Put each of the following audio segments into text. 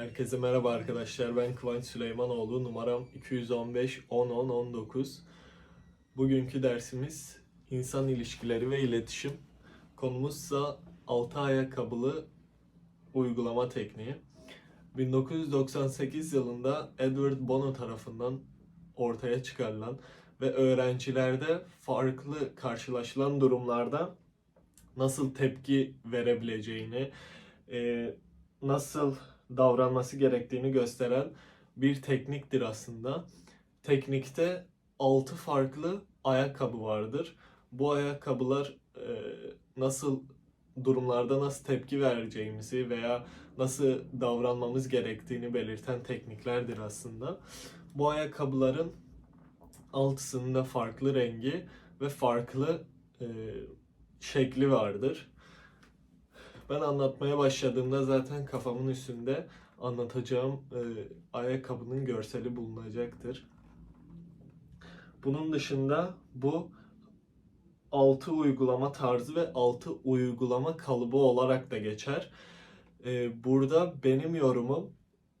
Herkese merhaba arkadaşlar. Ben Kıvanç Süleymanoğlu. Numaram 215 10 10 19. Bugünkü dersimiz insan ilişkileri ve iletişim. Konumuzsa altı ayakkabılı uygulama tekniği. 1998 yılında Edward Bono tarafından ortaya çıkarılan ve öğrencilerde farklı karşılaşılan durumlarda nasıl tepki verebileceğini, e, nasıl davranması gerektiğini gösteren bir tekniktir aslında. Teknikte 6 farklı ayakkabı vardır. Bu ayakkabılar e, nasıl durumlarda nasıl tepki vereceğimizi veya nasıl davranmamız gerektiğini belirten tekniklerdir aslında. Bu ayakkabıların altısında farklı rengi ve farklı e, şekli vardır. Ben anlatmaya başladığımda zaten kafamın üstünde anlatacağım e, ayakkabının görseli bulunacaktır. Bunun dışında bu 6 uygulama tarzı ve 6 uygulama kalıbı olarak da geçer. E, burada benim yorumum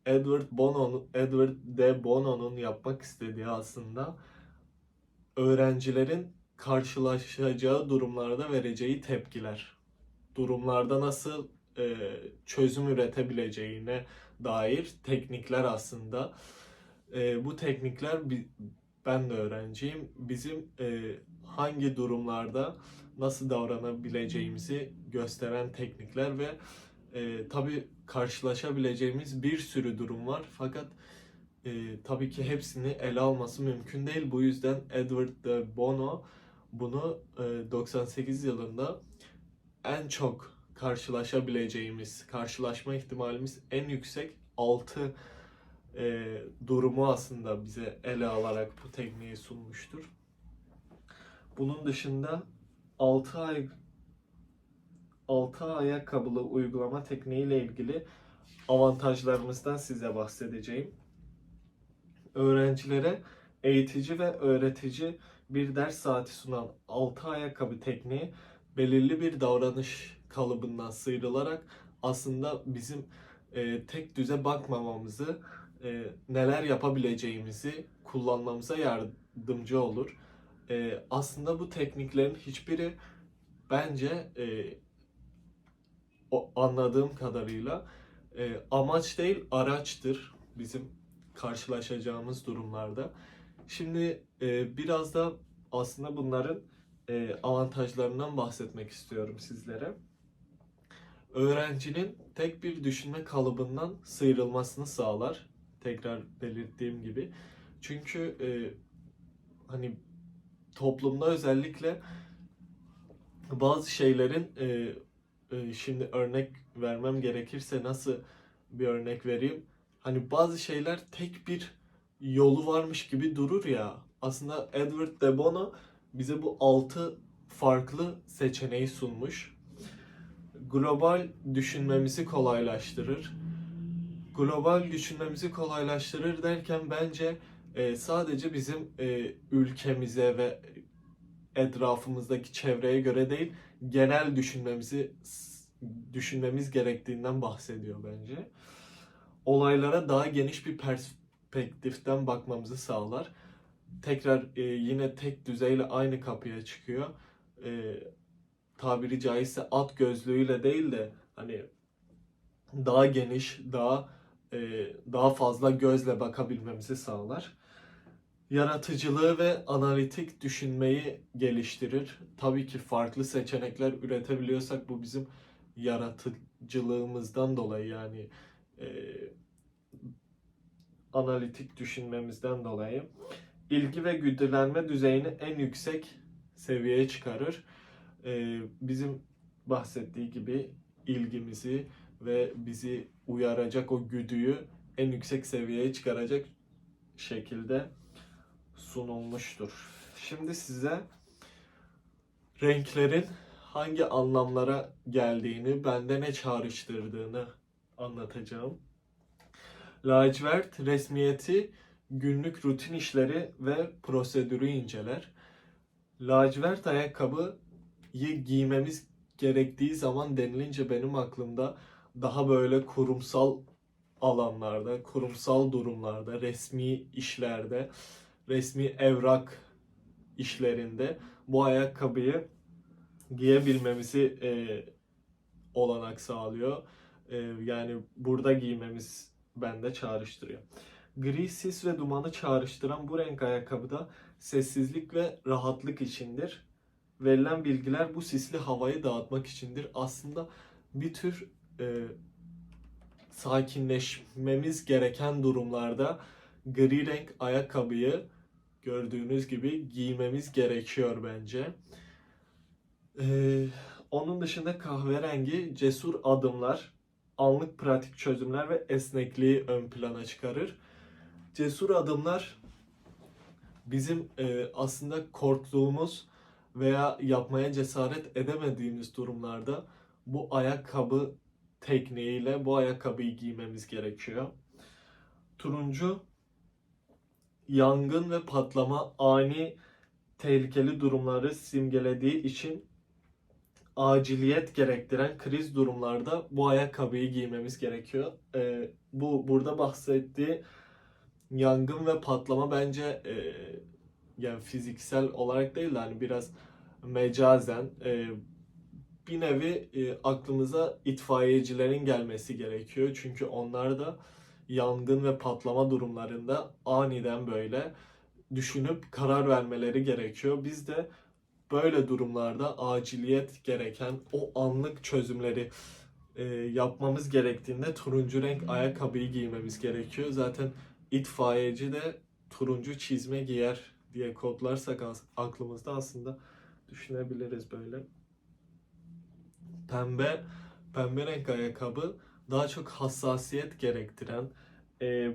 Edward Bono'nun Edward de Bono'nun yapmak istediği aslında öğrencilerin karşılaşacağı durumlarda vereceği tepkiler durumlarda nasıl e, çözüm üretebileceğine dair teknikler aslında. E, bu teknikler ben de öğrenciyim. Bizim e, hangi durumlarda nasıl davranabileceğimizi gösteren teknikler ve e, tabii karşılaşabileceğimiz bir sürü durum var. Fakat e, tabii ki hepsini ele alması mümkün değil. Bu yüzden Edward de Bono bunu e, 98 yılında en çok karşılaşabileceğimiz, karşılaşma ihtimalimiz en yüksek 6 e, durumu aslında bize ele alarak bu tekniği sunmuştur. Bunun dışında 6 ay 6 ayakkabılı uygulama tekniği ile ilgili avantajlarımızdan size bahsedeceğim. Öğrencilere eğitici ve öğretici bir ders saati sunan 6 ayakkabı tekniği belirli bir davranış kalıbından sıyrılarak aslında bizim e, tek düze bakmamamızı, e, neler yapabileceğimizi kullanmamıza yardımcı olur. E, aslında bu tekniklerin hiçbiri bence e, o anladığım kadarıyla e, amaç değil araçtır bizim karşılaşacağımız durumlarda. Şimdi e, biraz da aslında bunların e, avantajlarından bahsetmek istiyorum sizlere. Öğrencinin tek bir düşünme kalıbından sıyrılmasını sağlar. Tekrar belirttiğim gibi. Çünkü e, hani toplumda özellikle bazı şeylerin e, e, şimdi örnek vermem gerekirse nasıl bir örnek vereyim? Hani bazı şeyler tek bir yolu varmış gibi durur ya. Aslında Edward de Bono bize bu 6 farklı seçeneği sunmuş. Global düşünmemizi kolaylaştırır. Global düşünmemizi kolaylaştırır derken bence e, sadece bizim e, ülkemize ve etrafımızdaki çevreye göre değil, genel düşünmemizi düşünmemiz gerektiğinden bahsediyor bence. Olaylara daha geniş bir perspektiften bakmamızı sağlar tekrar e, yine tek düzeyle aynı kapıya çıkıyor. E, tabiri caizse at gözlüğüyle değil de hani daha geniş, daha e, daha fazla gözle bakabilmemizi sağlar. Yaratıcılığı ve analitik düşünmeyi geliştirir. Tabii ki farklı seçenekler üretebiliyorsak bu bizim yaratıcılığımızdan dolayı yani e, analitik düşünmemizden dolayı ilgi ve güdülenme düzeyini en yüksek seviyeye çıkarır. Ee, bizim bahsettiği gibi ilgimizi ve bizi uyaracak o güdüyü en yüksek seviyeye çıkaracak şekilde sunulmuştur. Şimdi size renklerin hangi anlamlara geldiğini, bende ne çağrıştırdığını anlatacağım. Lacivert resmiyeti günlük rutin işleri ve prosedürü inceler. Lacivert ayakkabıyı giymemiz gerektiği zaman denilince benim aklımda daha böyle kurumsal alanlarda, kurumsal durumlarda, resmi işlerde, resmi evrak işlerinde bu ayakkabıyı giyebilmemizi e, olanak sağlıyor. E, yani burada giymemiz bende çağrıştırıyor. Gri sis ve dumanı çağrıştıran bu renk ayakkabıda sessizlik ve rahatlık içindir. Verilen bilgiler bu sisli havayı dağıtmak içindir. Aslında bir tür e, sakinleşmemiz gereken durumlarda gri renk ayakkabıyı gördüğünüz gibi giymemiz gerekiyor bence. Ee, onun dışında kahverengi cesur adımlar, anlık pratik çözümler ve esnekliği ön plana çıkarır. Cesur adımlar bizim e, aslında korktuğumuz veya yapmaya cesaret edemediğimiz durumlarda bu ayakkabı tekniğiyle bu ayakkabıyı giymemiz gerekiyor. Turuncu yangın ve patlama ani tehlikeli durumları simgelediği için aciliyet gerektiren kriz durumlarda bu ayakkabıyı giymemiz gerekiyor. Ee, bu burada bahsettiği yangın ve patlama bence e, yani fiziksel olarak değil de hani biraz mecazen e, bir nevi e, aklımıza itfaiyecilerin gelmesi gerekiyor. Çünkü onlar da yangın ve patlama durumlarında aniden böyle düşünüp karar vermeleri gerekiyor. Biz de böyle durumlarda aciliyet gereken o anlık çözümleri e, yapmamız gerektiğinde turuncu renk ayakkabıyı giymemiz gerekiyor. Zaten itfaiyeci de turuncu çizme giyer diye kodlarsak aklımızda aslında düşünebiliriz böyle. Pembe, pembe renk ayakkabı daha çok hassasiyet gerektiren, e,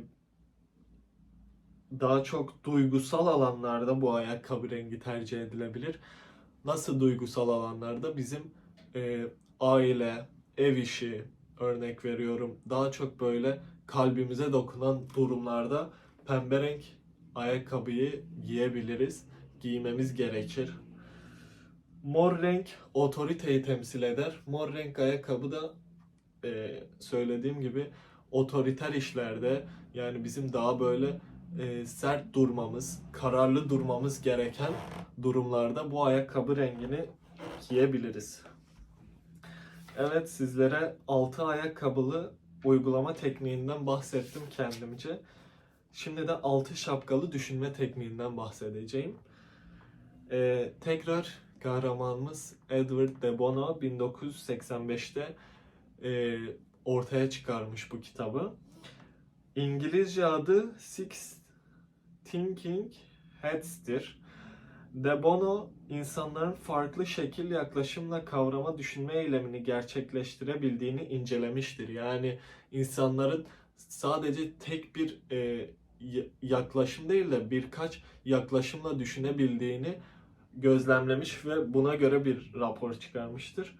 daha çok duygusal alanlarda bu ayakkabı rengi tercih edilebilir. Nasıl duygusal alanlarda? Bizim e, aile, ev işi örnek veriyorum. Daha çok böyle kalbimize dokunan durumlarda pembe renk ayakkabıyı giyebiliriz. Giymemiz gerekir. Mor renk otoriteyi temsil eder. Mor renk ayakkabı da e, söylediğim gibi otoriter işlerde yani bizim daha böyle e, sert durmamız, kararlı durmamız gereken durumlarda bu ayakkabı rengini giyebiliriz. Evet sizlere 6 ayakkabılı uygulama tekniğinden bahsettim kendimce. Şimdi de 6 şapkalı düşünme tekniğinden bahsedeceğim. Ee, tekrar kahramanımız Edward de Bono 1985'te e, ortaya çıkarmış bu kitabı. İngilizce adı Six Thinking Heads'tir. De Bono, insanların farklı şekil yaklaşımla kavrama düşünme eylemini gerçekleştirebildiğini incelemiştir. Yani insanların sadece tek bir e, yaklaşım değil de birkaç yaklaşımla düşünebildiğini gözlemlemiş ve buna göre bir rapor çıkarmıştır.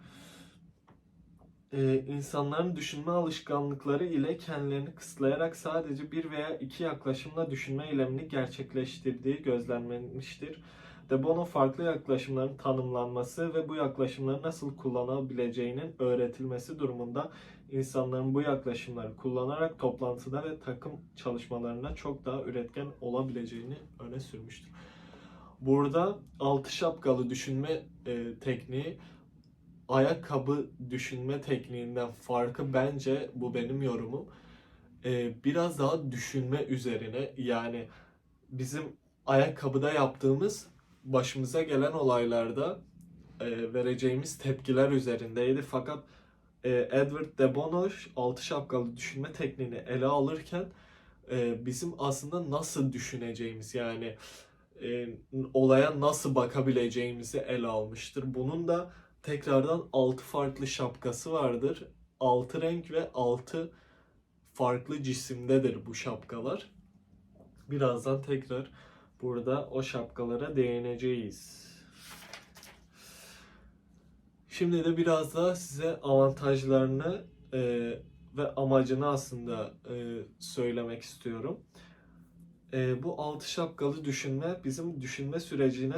Ee, insanların düşünme alışkanlıkları ile kendilerini kısıtlayarak sadece bir veya iki yaklaşımla düşünme eylemini gerçekleştirdiği gözlenmiştir. De Bono farklı yaklaşımların tanımlanması ve bu yaklaşımları nasıl kullanabileceğinin öğretilmesi durumunda insanların bu yaklaşımları kullanarak toplantıda ve takım çalışmalarında çok daha üretken olabileceğini öne sürmüştür. Burada altı şapkalı düşünme e, tekniği ayakkabı düşünme tekniğinden farkı bence bu benim yorumum. e, biraz daha düşünme üzerine yani bizim ayakkabıda yaptığımız başımıza gelen olaylarda e, vereceğimiz tepkiler üzerindeydi. Fakat e, Edward de Bono altı şapkalı düşünme tekniğini ele alırken e, bizim aslında nasıl düşüneceğimiz yani e, olaya nasıl bakabileceğimizi ele almıştır. Bunun da tekrardan 6 farklı şapkası vardır. 6 renk ve 6 farklı cisimdedir bu şapkalar. Birazdan tekrar burada o şapkalara değineceğiz. Şimdi de biraz daha size avantajlarını e, ve amacını aslında e, söylemek istiyorum. E, bu altı şapkalı düşünme bizim düşünme sürecine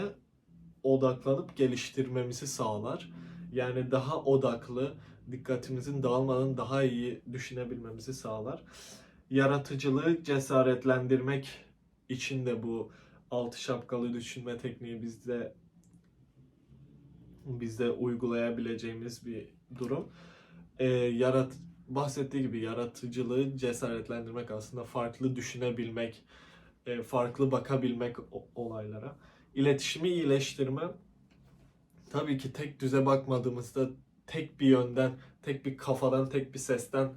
odaklanıp geliştirmemizi sağlar. Yani daha odaklı, dikkatimizin dağılmadan daha iyi düşünebilmemizi sağlar. Yaratıcılığı cesaretlendirmek için de bu altı şapkalı düşünme tekniği bizde bizde uygulayabileceğimiz bir durum. Ee, yarat bahsettiği gibi yaratıcılığı cesaretlendirmek aslında farklı düşünebilmek, e, farklı bakabilmek olaylara. İletişimi iyileştirme tabii ki tek düze bakmadığımızda tek bir yönden, tek bir kafadan, tek bir sesten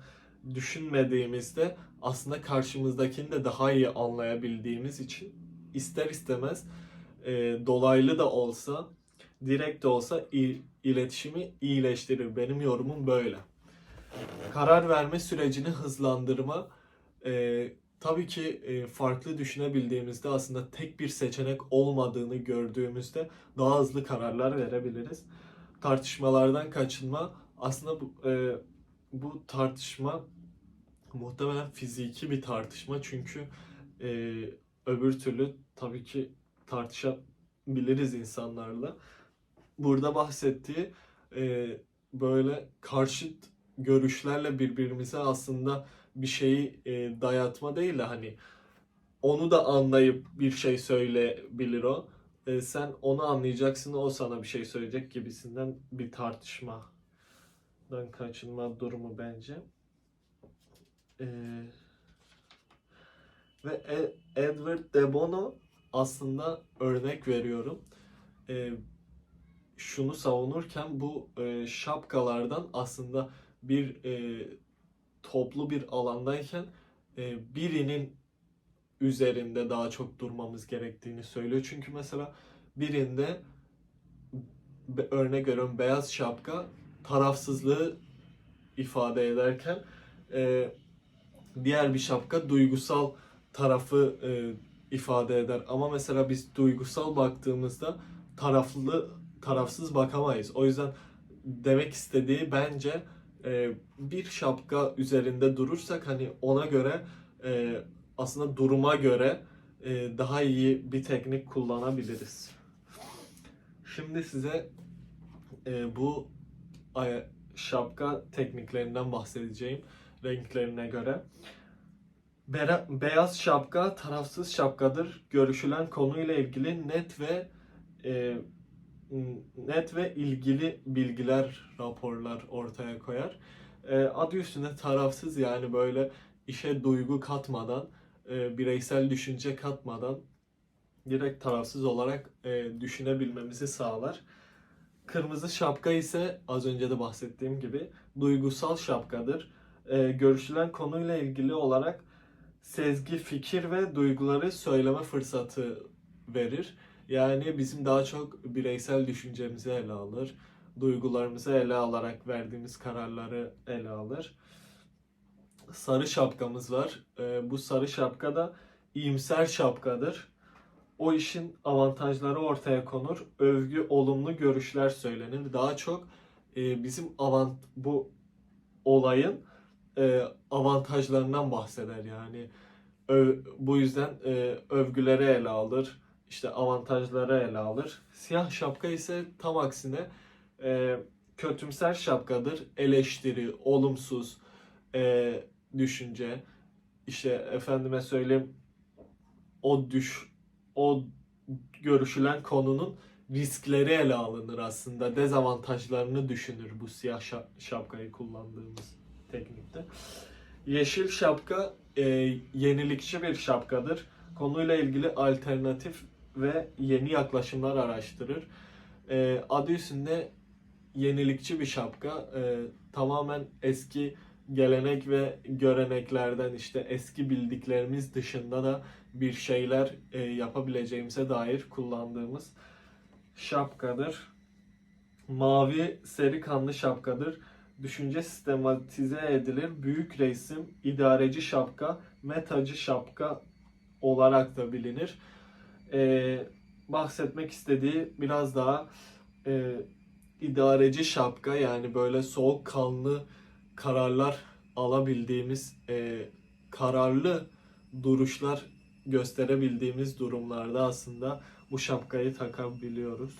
düşünmediğimizde aslında karşımızdakini de daha iyi anlayabildiğimiz için ister istemez e, dolaylı da olsa, direkt de olsa i- iletişimi iyileştirir. Benim yorumum böyle. Karar verme sürecini hızlandırma e, tabii ki e, farklı düşünebildiğimizde aslında tek bir seçenek olmadığını gördüğümüzde daha hızlı kararlar verebiliriz. Tartışmalardan kaçınma aslında bu, e, bu tartışma muhtemelen fiziki bir tartışma çünkü e, öbür türlü tabii ki tartışabiliriz insanlarla. Burada bahsettiği e, böyle karşıt görüşlerle birbirimize aslında bir şeyi e, dayatma değil de hani onu da anlayıp bir şey söyleyebilir o. E, sen onu anlayacaksın, o sana bir şey söyleyecek gibisinden bir tartışmadan kaçınma durumu bence. E, ve E- Edward de Bono aslında örnek veriyorum. E, şunu savunurken bu e, şapkalardan aslında bir e, toplu bir alandayken e, birinin üzerinde daha çok durmamız gerektiğini söylüyor. Çünkü mesela birinde örnek veriyorum beyaz şapka tarafsızlığı ifade ederken e, diğer bir şapka duygusal tarafı e, ifade eder. Ama mesela biz duygusal baktığımızda taraflı tarafsız bakamayız. O yüzden demek istediği bence e, bir şapka üzerinde durursak hani ona göre e, aslında duruma göre e, daha iyi bir teknik kullanabiliriz. Şimdi size e, bu şapka tekniklerinden bahsedeceğim renklerine göre. Beyaz şapka tarafsız şapkadır. Görüşülen konuyla ilgili net ve e, net ve ilgili bilgiler, raporlar ortaya koyar. E, adı üstünde tarafsız yani böyle işe duygu katmadan, e, bireysel düşünce katmadan direkt tarafsız olarak e, düşünebilmemizi sağlar. Kırmızı şapka ise az önce de bahsettiğim gibi duygusal şapkadır. E, görüşülen konuyla ilgili olarak sezgi, fikir ve duyguları söyleme fırsatı verir. Yani bizim daha çok bireysel düşüncemizi ele alır, duygularımızı ele alarak verdiğimiz kararları ele alır. Sarı şapkamız var. Ee, bu sarı şapka da iyimser şapkadır. O işin avantajları ortaya konur. Övgü, olumlu görüşler söylenir. Daha çok e, bizim avant bu olayın e, avantajlarından bahseder yani. Ö- bu yüzden e, övgüleri ele alır işte avantajları ele alır. Siyah şapka ise tam aksine e, kötümser şapkadır. Eleştiri, olumsuz e, düşünce. İşte efendime söyleyeyim o düş o görüşülen konunun riskleri ele alınır aslında. Dezavantajlarını düşünür bu siyah şa- şapkayı kullandığımız teknikte. Yeşil şapka e, yenilikçi bir şapkadır. Konuyla ilgili alternatif ve yeni yaklaşımlar araştırır. E, adı üstünde yenilikçi bir şapka. E, tamamen eski gelenek ve göreneklerden işte eski bildiklerimiz dışında da bir şeyler e, yapabileceğimize dair kullandığımız şapkadır. Mavi seri kanlı şapkadır düşünce sistematize edilir. Büyük resim, idareci şapka, metacı şapka olarak da bilinir. Ee, bahsetmek istediği biraz daha e, idareci şapka yani böyle soğukkanlı kararlar alabildiğimiz, e, kararlı duruşlar gösterebildiğimiz durumlarda aslında bu şapkayı takabiliyoruz.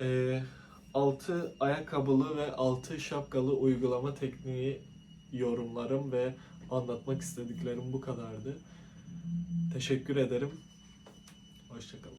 Eee 6 ayakkabılı ve 6 şapkalı uygulama tekniği yorumlarım ve anlatmak istediklerim bu kadardı. Teşekkür ederim. Hoşçakalın.